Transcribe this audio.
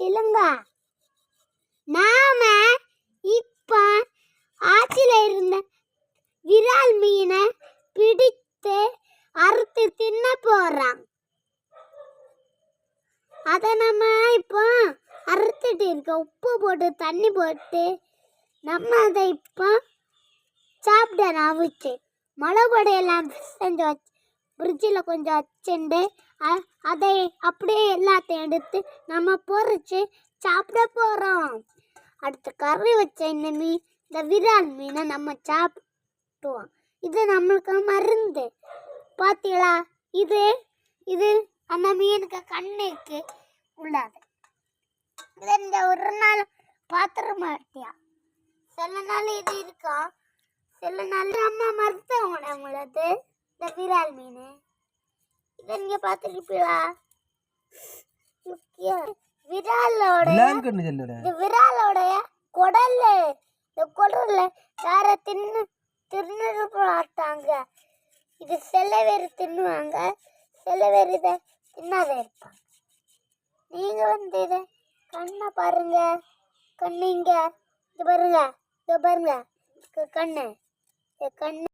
சிலுங்க நாம இப்ப ஆற்றில இருந்த விரால் மீனை பிடித்து அறுத்து தின்ன போறோம். அதை நம்ம இப்போ அறுத்துட்டு இருக்கோம். உப்பு போட்டு தண்ணி போட்டு நம்ம அதை இப்போ சாப்பிடணும். அவிச்சு மிளகுடையெல்லாம் செஞ்சு வச்சு ஃப்ரிட்ஜில் கொஞ்சம் வச்சுண்டு அதை அப்படியே எல்லாத்தையும் எடுத்து நம்ம பொறிச்சு சாப்பிட போகிறோம் அடுத்து கறி வச்ச இந்த மீன் இந்த விரால் மீனை நம்ம சாப்பிட்டுவோம் இது நம்மளுக்கு மருந்து. பார்த்தீங்களா இது இது அந்த மீனுக்கு கண்ணுக்கு உள்ளாது. இது இந்த ஒரு நாள் பாத்திர மாட்டியா சில நாள் இது இருக்கா சில நாள் அம்மா மருத்துவம் நம்மளது இந்த விரால் மீன். இதை நீங்க பார்த்துருப்பீங்களா? விராலோட விலாங்கன்னு சொல்லுற இந்த விராலோடைய குடல்ல இந்த குடல்ல வேற தின்னு தின்னுருப்ப மாட்டாங்க இது சில பேர் தின்னுவாங்க. சில பேர் இதை தின்னாத இருப்பாங்க. நீங்க வந்து இதை கண்ணை பாருங்க. கண்ணு இங்க. இது பாருங்க. இது பாருங்க. கண்ணு. கண்ணு.